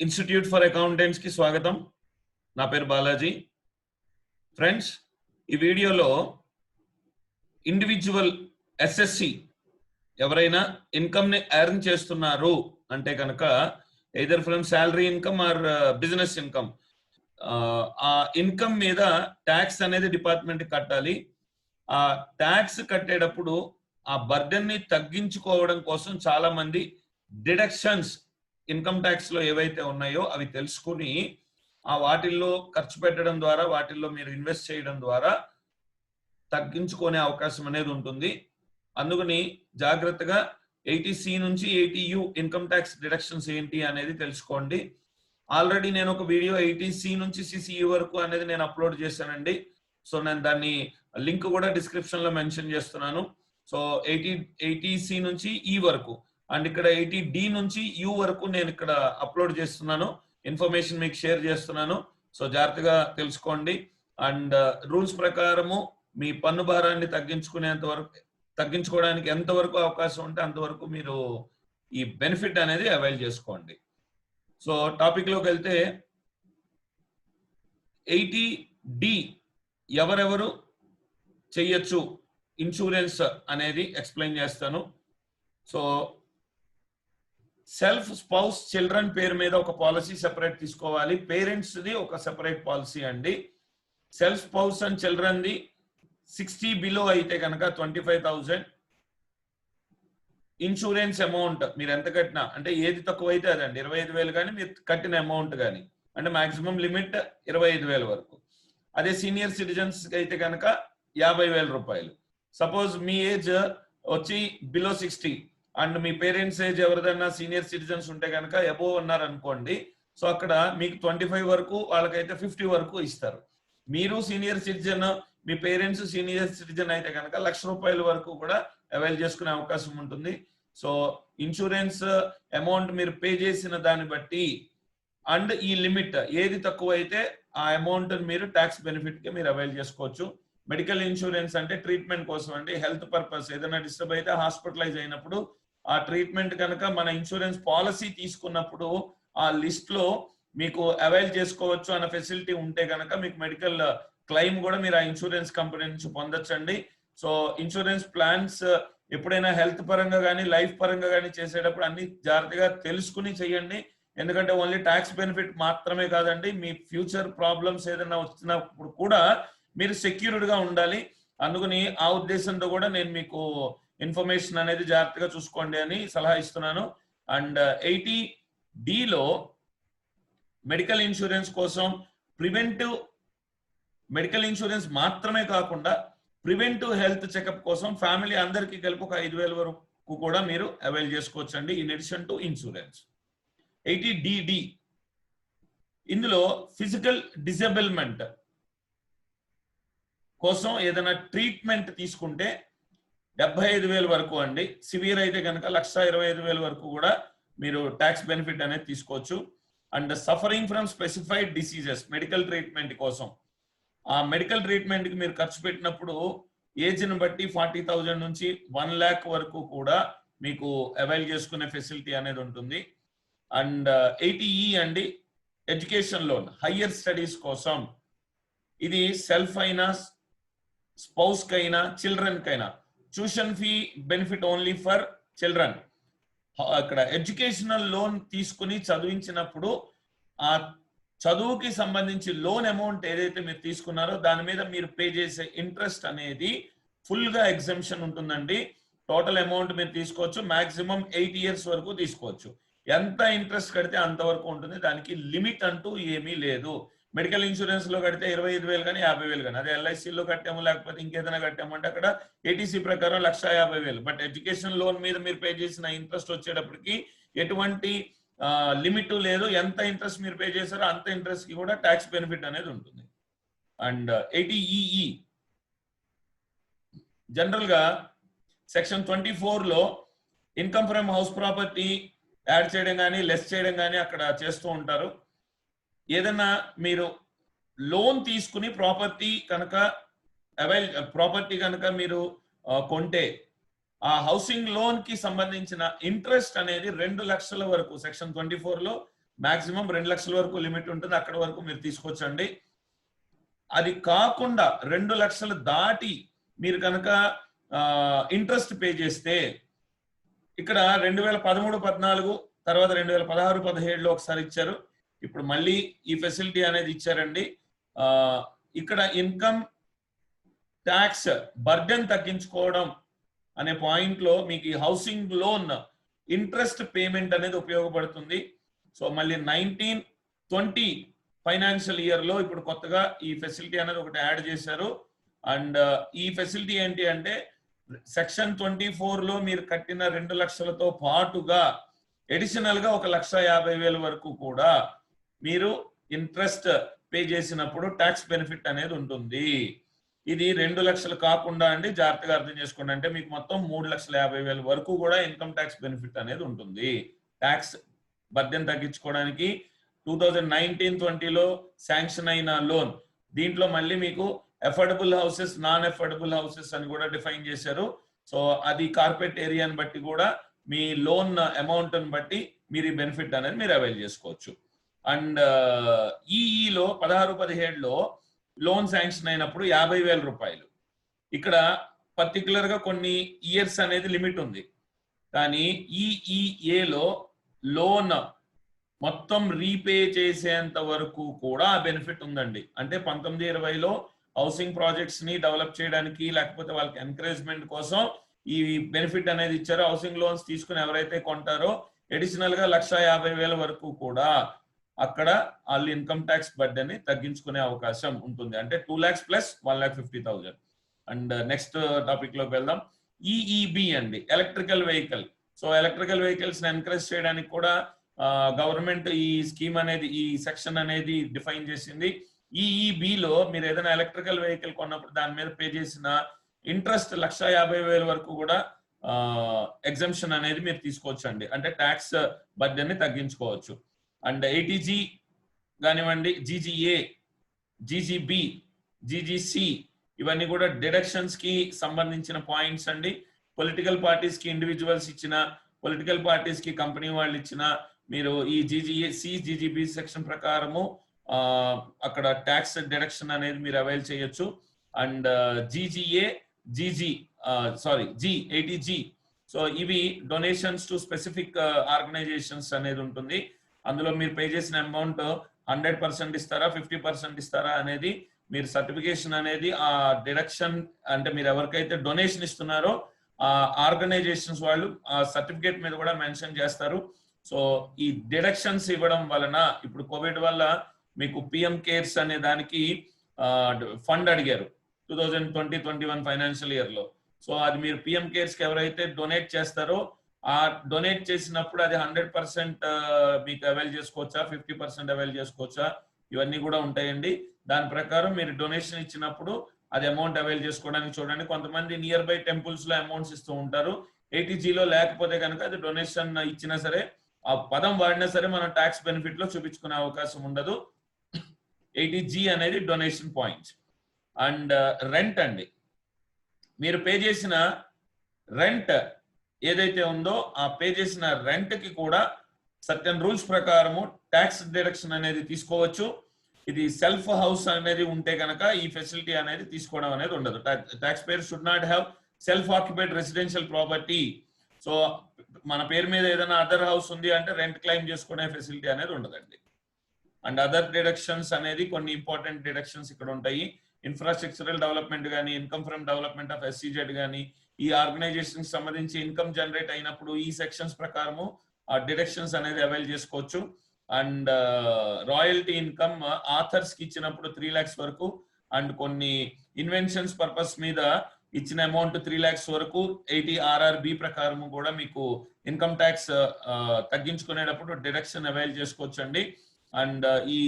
Institute for అకౌంటెంట్స్కి స్వాగతం. నా పేరు బాలాజీ. ఫ్రెండ్స్ ఈ వీడియోలో ఇండివిజువల్ ఎస్ఎస్సి ఎవరైనా ఇన్కమ్ని ఎర్న్ చేస్తున్నారు అంటే కనుక either from salary income or business income ఆ ఇన్కమ్ మీద ట్యాక్స్ అనేది డిపార్ట్మెంట్ కట్టాలి. ఆ ట్యాక్స్ కట్టేటప్పుడు ఆ బర్డెన్ని తగ్గించుకోవడం కోసం చాలా మంది డిడక్షన్స్ ఇన్కమ్ ట్యాక్స్లో ఏవైతే ఉన్నాయో అవి తెలుసుకుని ఆ వాటిల్లో ఖర్చు పెట్టడం ద్వారా వాటిల్లో మీరు ఇన్వెస్ట్ చేయడం ద్వారా తగ్గించుకునే అవకాశం అనేది ఉంటుంది. అందుకని జాగ్రత్తగా ఎయిటీ సి నుంచి eighty U income tax deductions ఏంటి అనేది తెలుసుకోండి. ఆల్రెడీ నేను ఒక వీడియో ఎయిటీ సి నుంచి సిసిఈ వరకు అనేది నేను అప్లోడ్ చేశానండి. సో నేను దాన్ని లింక్ కూడా డిస్క్రిప్షన్లో మెన్షన్ చేస్తున్నాను. సో ఎయిటీ ఎయిటీ సి నుంచి ఈ వరకు అండ్ ఇక్కడ ఎయిటీ డి నుంచి యూ వరకు నేను ఇక్కడ అప్లోడ్ చేస్తున్నాను. ఇన్ఫర్మేషన్ మీకు షేర్ చేస్తున్నాను. సో జాగ్రత్తగా తెలుసుకోండి. అండ్ uh, రూల్స్ ప్రకారము మీ పన్ను భారాన్ని తగ్గించుకునేంత వరకు తగ్గించుకోవడానికి ఎంతవరకు అవకాశం ఉంటే అంతవరకు మీరు ఈ బెనిఫిట్ అనేది అవైల్ చేసుకోండి. సో టాపిక్లోకి వెళ్తే ఎయిటీ డి ఎవరెవరు చెయ్యొచ్చు ఇన్సూరెన్స్ అనేది ఎక్స్ప్లెయిన్ చేస్తాను. సో సెల్ఫ్ స్పౌస్ చిల్డ్రన్ పేరు మీద ఒక పాలసీ సెపరేట్ తీసుకోవాలి. పేరెంట్స్ది ఒక సెపరేట్ పాలసీ అండి. సెల్ఫ్ స్పౌస్ అండ్ చిల్డ్రన్ది సిక్స్టీ బిలో అయితే కనుక twenty five thousand insurance amount మీరు ఎంత కట్టినా అంటే ఏది తక్కువ అయితే అదండి. ఇరవై ఐదు వేలు కానీ మీరు కట్టిన అమౌంట్ కానీ అంటే మాక్సిమం లిమిట్ ఇరవై ఐదు వేల వరకు. అదే సీనియర్ సిటిజన్స్ అయితే కనుక యాభై వేల రూపాయలు. సపోజ్ మీ ఏజ్ వచ్చి బిలో సిక్స్టీ అండ్ మీ పేరెంట్స్ ఏజ్ ఎవరిదైనా సీనియర్ సిటిజన్స్ ఉంటే కనుక అబోవ్ ఉన్నారు అనుకోండి సో అక్కడ మీకు ట్వంటీ ఫైవ్ వరకు వాళ్ళకైతే ఫిఫ్టీ వరకు ఇస్తారు. మీరు సీనియర్ సిటిజన్ మీ పేరెంట్స్ సీనియర్ సిటిజన్ అయితే కనుక లక్ష రూపాయల వరకు కూడా అవైల్ చేసుకునే అవకాశం ఉంటుంది. సో ఇన్సూరెన్స్ అమౌంట్ మీరు పే చేసిన దాన్ని బట్టి అండ్ ఈ లిమిట్ ఏది తక్కువ అయితే ఆ అమౌంట్ మీరు ట్యాక్స్ బెనిఫిట్కి మీరు అవైల్ చేసుకోవచ్చు. మెడికల్ ఇన్సూరెన్స్ అంటే ట్రీట్మెంట్ కోసం అండి. హెల్త్ పర్పస్ ఏదైనా డిస్టర్బ్ అయితే హాస్పిటలైజ్ అయినప్పుడు ఆ ట్రీట్మెంట్ కనుక మన ఇన్సూరెన్స్ పాలసీ తీసుకున్నప్పుడు ఆ లిస్ట్లో మీకు అవైల్ చేసుకోవచ్చు అన్న ఫెసిలిటీ ఉంటే కనుక మీకు మెడికల్ క్లెయిమ్ కూడా మీరు ఆ ఇన్సూరెన్స్ కంపెనీ నుంచి పొందొచ్చండి. సో ఇన్సూరెన్స్ ప్లాన్స్ ఎప్పుడైనా హెల్త్ పరంగా కానీ లైఫ్ పరంగా కానీ చేసేటప్పుడు అన్ని జాగ్రత్తగా తెలుసుకుని చేయండి. ఎందుకంటే ఓన్లీ ట్యాక్స్ బెనిఫిట్ మాత్రమే కాదండి మీ ఫ్యూచర్ ప్రాబ్లమ్స్ ఏదైనా వచ్చినప్పుడు కూడా మీరు సెక్యూర్డ్గా ఉండాలి. అందుకని ఆ ఉద్దేశంతో కూడా నేను మీకు ఇన్ఫర్మేషన్ అనేది జాగ్రత్తగా చూసుకోండి అని సలహా ఇస్తున్నాను. అండ్ uh, ఎయిటీ డిలో మెడికల్ ఇన్సూరెన్స్ కోసం ప్రివెంటివ్ మెడికల్ ఇన్సూరెన్స్ మాత్రమే కాకుండా ప్రివెంటివ్ హెల్త్ చెకప్ కోసం ఫ్యామిలీ అందరికీ కలిపి ఒక ఐదు వేల వరకు కూడా మీరు అవైల్ చేసుకోవచ్చు అండి in addition to insurance. Eighty DD ఇందులో ఫిజికల్ డిజబిల్మెంట్ కోసం ఏదైనా ట్రీట్మెంట్ తీసుకుంటే డెబ్బై ఐదు వేల వరకు అండి. సివియర్ అయితే కనుక లక్ష ఇరవై ఐదు వేల వరకు కూడా మీరు ట్యాక్స్ బెనిఫిట్ అనేది తీసుకోవచ్చు. And suffering from specified diseases medical treatment కోసం. ఆ మెడికల్ ట్రీట్మెంట్కి మీరు ఖర్చు పెట్టినప్పుడు ఏజ్ని బట్టి ఫార్టీ థౌజండ్ నుంచి వన్ ల్యాక్ వరకు కూడా మీకు అవైల్ చేసుకునే ఫెసిలిటీ అనేది ఉంటుంది. అండ్ uh, ఎయిటీఈ అండి ఎడ్యుకేషన్ లోన్ హయ్యర్ స్టడీస్ కోసం. ఇది సెల్ఫ్ అయినా స్పౌస్కైనా చిల్డ్రన్కైనా చిల్డ్రన్ కైనా tuition fee benefit only for children. అక్కడ ఎడ్యుకేషనల్ లోన్ తీసుకుని చదివించినప్పుడు ఆ చదువుకి సంబంధించి లోన్ అమౌంట్ ఏదైతే మీరు తీసుకున్నారో దాని మీద మీరు పే చేసే ఇంట్రెస్ట్ అనేది ఫుల్గా ఎగ్జంప్షన్ ఉంటుందండి. టోటల్ అమౌంట్ మీరు తీసుకోవచ్చు. మాక్సిమం ఎయిట్ ఇయర్స్ వరకు తీసుకోవచ్చు. ఎంత ఇంట్రెస్ట్ కడితే అంతవరకు ఉంటుంది. దానికి లిమిట్ అంటూ ఏమీ లేదు. మెడికల్ ఇన్సూరెన్స్లో కడితే ఇరవై ఐదు వేలు కానీ యాభై వేలు కానీ అదే ఎల్ఐసిలో కట్టాము లేకపోతే ఇంకేదైనా కట్టామంటే అక్కడ ఏటీసీ ప్రకారం లక్ష యాభై వేలు. బట్ ఎడ్యుకేషన్ లోన్ మీద మీరు పే చేసిన ఇంట్రెస్ట్ వచ్చేటప్పటికి ఎటువంటి లిమిట్ లేదు. ఎంత ఇంట్రెస్ట్ మీరు పే చేశారో అంత ఇంట్రెస్ట్కి కూడా ట్యాక్స్ బెనిఫిట్ అనేది ఉంటుంది. అండ్ ఎయిటీఈఈ జనరల్గా సెక్షన్ ట్వంటీ ఫోర్లో income from house property add చేయడం కానీ లెస్ చేయడం కానీ అక్కడ చేస్తూ ఉంటారు. ఏదైనా మీరు లోన్ తీసుకుని ప్రాపర్టీ కనుక అవైల్ ప్రాపర్టీ కనుక మీరు కొంటే ఆ హౌసింగ్ లోన్కి సంబంధించిన ఇంట్రెస్ట్ అనేది రెండు లక్షల వరకు సెక్షన్ ట్వంటీ ఫోర్లో మాక్సిమం రెండు లక్షల వరకు లిమిట్ ఉంటుంది. అక్కడ వరకు మీరు తీసుకొచ్చండి అది కాకుండా రెండు లక్షలు దాటి మీరు కనుక ఇంట్రెస్ట్ పే చేస్తే ఇక్కడ రెండు వేల పదమూడు పద్నాలుగు తర్వాత రెండు వేల పదహారు పదిహేడులో ఒకసారి ఇచ్చారు. ఇప్పుడు మళ్ళీ ఈ ఫెసిలిటీ అనేది ఇచ్చారండి. ఇక్కడ ఇన్కమ్ ట్యాక్స్ బర్డెన్ తగ్గించుకోవడం అనే పాయింట్లో మీకు ఈ హౌసింగ్ లోన్ ఇంట్రెస్ట్ పేమెంట్ అనేది ఉపయోగపడుతుంది. సో మళ్ళీ నైన్టీన్ ట్వంటీ ఫైనాన్షియల్ ఇయర్లో ఇప్పుడు కొత్తగా ఈ ఫెసిలిటీ అనేది ఒకటి యాడ్ చేశారు. అండ్ ఈ ఫెసిలిటీ ఏంటి అంటే సెక్షన్ ట్వంటీ ఫోర్లో మీరు కట్టిన రెండు లక్షలతో పాటుగా ఎడిషనల్గా ఒక లక్ష యాభై వేల వరకు కూడా మీరు ఇంట్రెస్ట్ పే చేసినప్పుడు ట్యాక్స్ బెనిఫిట్ అనేది ఉంటుంది. ఇది రెండు లక్షలు కాకుండా అండి జాగ్రత్తగా అర్థం చేసుకోండి. అంటే మీకు మొత్తం మూడు లక్షల యాభై వేల వరకు కూడా ఇన్కమ్ ట్యాక్స్ బెనిఫిట్ అనేది ఉంటుంది. ట్యాక్స్ బర్డెన్ తగ్గించుకోవడానికి టూ థౌజండ్ నైన్టీన్ ట్వంటీలో శాంక్షన్ అయిన లోన్. దీంట్లో మళ్ళీ మీకు affordable houses non affordable houses అని కూడా డిఫైన్ చేశారు. సో అది కార్పొరేట్ ఏరియాని బట్టి కూడా మీ లోన్ అమౌంట్ని బట్టి మీరు ఈ బెనిఫిట్ అనేది మీరు అవైల్ చేసుకోవచ్చు. అండ్ ఈఈలో పదహారు పదిహేడులో లోన్ శాంక్షన్ అయినప్పుడు యాభై వేల రూపాయలు. ఇక్కడ పర్టికులర్గా కొన్ని ఇయర్స్ అనేది లిమిట్ ఉంది. కానీ ఈఈఏలో లోన్ మొత్తం రీపే చేసేంత వరకు కూడా ఆ బెనిఫిట్ ఉందండి. అంటే పంతొమ్మిది ఇరవైలో హౌసింగ్ ప్రాజెక్ట్స్ని డెవలప్ చేయడానికి లేకపోతే వాళ్ళకి ఎంకరేజ్మెంట్ కోసం ఈ బెనిఫిట్ అనేది ఇచ్చారు. హౌసింగ్ లోన్స్ తీసుకుని ఎవరైతే కొంటారో అడిషనల్గా లక్ష యాభై వేల వరకు కూడా అక్కడ వాళ్ళు ఇన్కమ్ ట్యాక్స్ బర్డెన్ని తగ్గించుకునే అవకాశం ఉంటుంది. అంటే two lakhs plus one lakh fifty thousand and next టాపిక్లోకి వెళ్దాం. ఈఈబి అండి. ఎలక్ట్రికల్ వెహికల్ సో ఎలక్ట్రికల్ వెహికల్స్ని ఎంకరేజ్ చేయడానికి కూడా గవర్నమెంట్ ఈ స్కీమ్ అనేది ఈ సెక్షన్ అనేది డిఫైన్ చేసింది. ఈఈబి లో మీరు ఏదైనా ఎలక్ట్రికల్ వెహికల్ కొన్నప్పుడు దాని మీద పే చేసిన ఇంట్రెస్ట్ లక్ష యాభై వేల వరకు కూడా ఎగ్జంప్షన్ అనేది మీరు తీసుకోవచ్చండి. అంటే ట్యాక్స్ బర్డెన్ని తగ్గించుకోవచ్చు. అండ్ ఏటీజీ కానివ్వండి జీజీఏ జీజీబి జీజీసి ఇవన్నీ కూడా డిడక్షన్స్కి సంబంధించిన పాయింట్స్ అండి. పొలిటికల్ పార్టీస్కి ఇండివిజువల్స్ ఇచ్చిన పొలిటికల్ పార్టీస్కి కంపెనీ వాళ్ళు ఇచ్చిన మీరు ఈ జీజీఏ సి జీజీబి సెక్షన్ ప్రకారము అక్కడ ట్యాక్స్ డిడక్షన్ అనేది మీరు అవైల్ చేయొచ్చు. And GGA GG sorry G eighty G so ఇవి డొనేషన్స్ టు స్పెసిఫిక్ ఆర్గనైజేషన్స్ అనేది ఉంటుంది. అందులో మీరు పే చేసిన అమౌంట్ హండ్రెడ్ పర్సెంట్ ఇస్తారా ఫిఫ్టీ పర్సెంట్ ఇస్తారా అనేది మీరు సర్టిఫికేషన్ అనేది ఆ డిడక్షన్ అంటే మీరు ఎవరికైతే డొనేషన్ ఇస్తున్నారో ఆ ఆర్గనైజేషన్స్ వాళ్ళు ఆ సర్టిఫికేట్ మీద కూడా మెన్షన్ చేస్తారు. సో ఈ డిడక్షన్స్ ఇవ్వడం వలన ఇప్పుడు కోవిడ్ వల్ల మీకు పిఎం కేర్స్ అనే దానికి ఫండ్ అడిగారు two thousand twenty twenty one financial ఇయర్లో. సో అది మీరు పిఎం కేర్స్కి ఎవరైతే డొనేట్ చేస్తారో డొనేట్ చేసినప్పుడు అది హండ్రెడ్ పర్సెంట్ మీకు అవైల్ చేసుకోవచ్చా? ఫిఫ్టీ పర్సెంట్ అవైల్ చేసుకోవచ్చా? ఇవన్నీ కూడా ఉంటాయండి. దాని ప్రకారం మీరు డొనేషన్ ఇచ్చినప్పుడు అది అమౌంట్ అవైల్ చేసుకోవడానికి చూడండి. కొంతమంది నియర్ బై టెంపుల్స్లో అమౌంట్స్ ఇస్తూ ఉంటారు. ఏటీజీలో లేకపోతే కనుక అది డొనేషన్ ఇచ్చినా సరే ఆ పదం వాడినా సరే మనం ట్యాక్స్ బెనిఫిట్లో చూపించుకునే అవకాశం ఉండదు. జీ అనేది donation point and uh, rent అండి. మీరు పే చేసిన రెంట్ ఏదైతే ఉందో ఆ పే చేసిన రెంట్కి కూడా సర్టెన్ రూల్స్ ప్రకారము ట్యాక్స్ డిడక్షన్ అనేది తీసుకోవచ్చు. ఇది సెల్ఫ్ హౌస్ అనేది ఉంటే కనుక ఈ ఫెసిలిటీ అనేది తీసుకోవడం అనేది ఉండదు. Tax payer should not have self occupied residential property. So మన పేరు మీద ఏదైనా అదర్ హౌస్ ఉంది అంటే రెంట్ క్లెయిమ్ చేసుకునే ఫెసిలిటీ అనేది ఉండదండి. అండ్ అదర్ డిడక్షన్స్ అనేది కొన్ని ఇంపార్టెంట్ డిడక్షన్స్ ఇక్కడ ఉంటాయి. ఇన్ఫ్రాస్ట్రక్చరల్ డెవలప్మెంట్ కానీ income from development of SEZ కానీ ఈ ఆర్గనైజేషన్ సంబంధించి ఇన్కమ్ జనరేట్ అయినప్పుడు ఈ సెక్షన్స్ ప్రకారము ఆ డిడక్షన్స్ అనేది అవైల్ చేసుకోవచ్చు. అండ్ రాయల్టీ ఇన్కమ్ ఆథర్స్కి ఇచ్చినప్పుడు త్రీ ల్యాక్స్ వరకు అండ్ కొన్ని ఇన్వెన్షన్స్ పర్పస్ మీద ఇచ్చిన అమౌంట్ త్రీ ల్యాక్స్ వరకు ఎయిటీ ఆర్ఆర్బి ప్రకారం కూడా మీకు ఇన్కమ్ ట్యాక్స్ uh, uh, తగ్గించుకునేటప్పుడు డిడక్షన్ అవైల్ చేసుకోవచ్చు అండి అండ్ uh, ఈ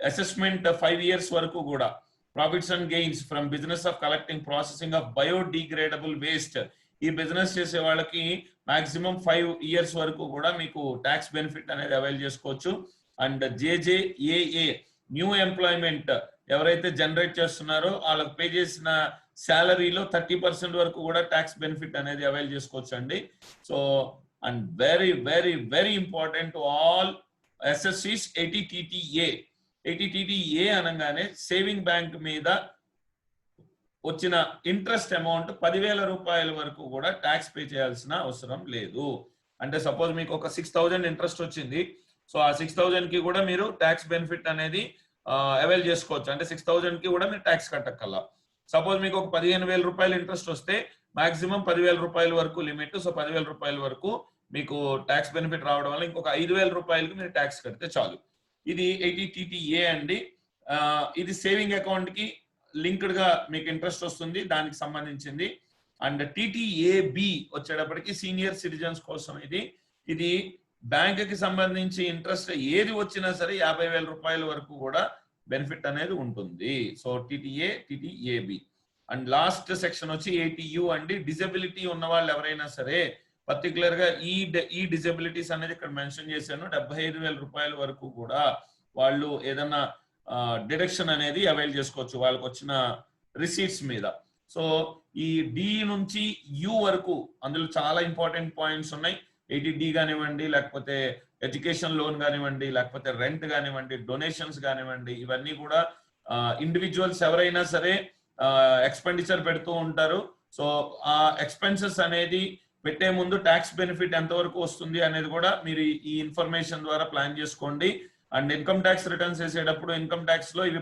అసెస్మెంట్ ఫైవ్ ఇయర్స్ వరకు కూడా profits and gains from business of collecting processing of biodegradable waste ఈ బిజినెస్ చేసే వాళ్ళకి మాక్సిమం ఫైవ్ ఇయర్స్ వరకు కూడా మీకు ట్యాక్స్ బెనిఫిట్ అనేది అవైల్ చేసుకోవచ్చు. అండ్ జేజేఏఏ న్యూ ఎంప్లాయ్మెంట్ ఎవరైతే జనరేట్ చేస్తున్నారో వాళ్ళకి పే చేసిన శాలరీలో థర్టీ పర్సెంట్ వరకు కూడా ట్యాక్స్ బెనిఫిట్ అనేది అవైల్ చేసుకోవచ్చు అండి. So and very very very important to all assessees eighty TTA eighty TDA అనగానే సేవింగ్ బ్యాంక్ మీద వచ్చిన ఇంట్రెస్ట్ అమౌంట్ పదివేల రూపాయల వరకు కూడా ట్యాక్స్ పే చేయాల్సిన అవసరం లేదు. అంటే సపోజ్ మీకు ఒక సిక్స్ థౌజండ్ ఇంట్రెస్ట్ వచ్చింది. సో ఆ సిక్స్ థౌజండ్కి కూడా మీరు ట్యాక్స్ బెనిఫిట్ అనేది అవైల్ చేసుకోవచ్చు. అంటే సిక్స్ థౌజండ్కి కూడా మీరు ట్యాక్స్ కట్టక్కల్లా. సపోజ్ మీకు ఒక పదిహేను వేల రూపాయలు ఇంట్రెస్ట్ వస్తే మాక్సిమం పదివేల రూపాయల వరకు లిమిట్. సో పదివేల రూపాయల వరకు మీకు ట్యాక్స్ బెనిఫిట్ రావడం వల్ల ఇంకొక ఐదు వేల రూపాయలకి మీరు ట్యాక్స్ కడితే చాలు. ఇది ఎయిటీటీటీఏ అండి. ఇది సేవింగ్ అకౌంట్కి లింక్డ్గా మీకు ఇంట్రెస్ట్ వస్తుంది దానికి సంబంధించింది. అండ్ టిటిఏబి వచ్చేటప్పటికి సీనియర్ సిటిజన్స్ కోసం ఇది. ఇది బ్యాంక్కి సంబంధించి ఇంట్రెస్ట్ ఏది వచ్చినా సరే యాభై వేల రూపాయల వరకు కూడా బెనిఫిట్ అనేది ఉంటుంది. So TTA TTAB and last section వచ్చి ఏటీయు అండి. డిజబిలిటీ ఉన్న వాళ్ళు ఎవరైనా సరే పర్టికులర్గా ఈ ఈ డిజబిలిటీస్ అనేది ఇక్కడ మెన్షన్ చేశాను. డెబ్బై ఐదు వేల రూపాయల వరకు కూడా వాళ్ళు ఏదన్నా డిడక్షన్ అనేది అవైల్ చేసుకోవచ్చు వాళ్ళకి వచ్చిన రిసీట్స్ మీద. సో ఈ డి నుంచి యు వరకు అందులో చాలా ఇంపార్టెంట్ పాయింట్స్ ఉన్నాయి. ఎయిటీ డి కానివ్వండి లేకపోతే ఎడ్యుకేషన్ లోన్ కానివ్వండి లేకపోతే రెంట్ కానివ్వండి డొనేషన్స్ కానివ్వండి ఇవన్నీ కూడా ఇండివిజువల్స్ ఎవరైనా సరే ఎక్స్పెండిచర్ పెడుతూ ఉంటారు. సో ఆ ఎక్స్పెన్సెస్ అనేది పెట్టే ముందు ట్యాక్స్ బెనిఫిట్ ఎంతవరకు వస్తుంది అనేది కూడా మీరు ఈ- ఇన్ఫర్మేషన్ ద్వారా ప్లాన్ చేసుకోండి. అండ్ ఇన్కమ్ ట్యాక్స్ రిటర్న్స్ వేసేటప్పుడు ఇన్కమ్ ట్యాక్స్లో ఇవి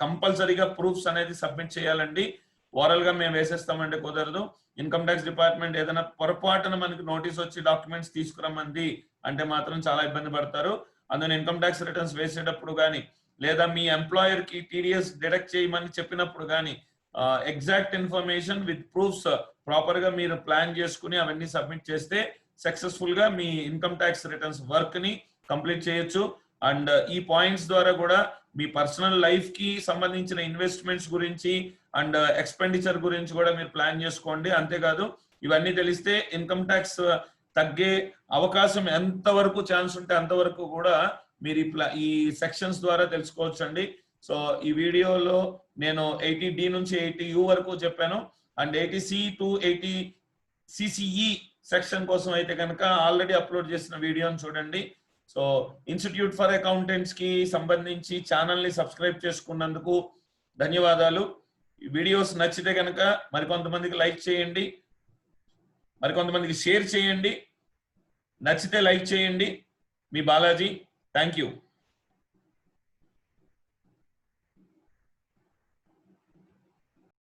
కంపల్సరీగా ప్రూఫ్స్ అనేది సబ్మిట్ చేయాలండి. ఓరల్గా మేము వేసేస్తామంటే కుదరదు. ఇన్కమ్ ట్యాక్స్ డిపార్ట్మెంట్ ఏదైనా పొరపాటున మనకి నోటీస్ వచ్చి డాక్యుమెంట్స్ తీసుకురమ్మంది అంటే మాత్రం చాలా ఇబ్బంది పడతారు. అందులో ఇన్కమ్ ట్యాక్స్ రిటర్న్స్ వేసేటప్పుడు కానీ లేదా మీ ఎంప్లాయర్కి టీడీఎస్ డిడక్ట్ చేయమని చెప్పినప్పుడు కానీ ఎగ్జాక్ట్ ఇన్ఫర్మేషన్ విత్ ప్రూఫ్స్ ప్రాపర్గా మీరు ప్లాన్ చేసుకుని అవన్నీ సబ్మిట్ చేస్తే సక్సెస్ఫుల్గా మీ ఇన్కమ్ ట్యాక్స్ రిటర్న్స్ వర్క్ని కంప్లీట్ చేయొచ్చు. అండ్ ఈ పాయింట్స్ ద్వారా కూడా మీ పర్సనల్ లైఫ్కి సంబంధించిన ఇన్వెస్ట్మెంట్స్ గురించి అండ్ ఎక్స్పెండిచర్ గురించి కూడా మీరు ప్లాన్ చేసుకోండి. అంతేకాదు ఇవన్నీ తెలిస్తే ఇన్కమ్ ట్యాక్స్ తగ్గే అవకాశం ఎంత వరకు ఛాన్స్ ఉంటే అంతవరకు కూడా మీరు ఈ ప్లా ఈ సెక్షన్స్ ద్వారా తెలుసుకోవచ్చు అండి సో ఈ వీడియోలో నేను ఎయిటీ డి నుంచి ఎయిటీ యూ వరకు చెప్పాను. And eighty C to eighty CCE section కోసం అయితే కనుక ఆల్రెడీ అప్లోడ్ చేసిన వీడియోని చూడండి. సో ఇన్స్టిట్యూట్ ఫర్ అకౌంటెంట్స్కి సంబంధించి ఛానల్ని సబ్స్క్రైబ్ చేసుకున్నందుకు ధన్యవాదాలు. వీడియోస్ నచ్చితే కనుక మరికొంతమందికి లైక్ చేయండి. మరికొంతమందికి షేర్ చేయండి. నచ్చితే లైక్ చేయండి. మీ బాలాజీ థ్యాంక్ యూ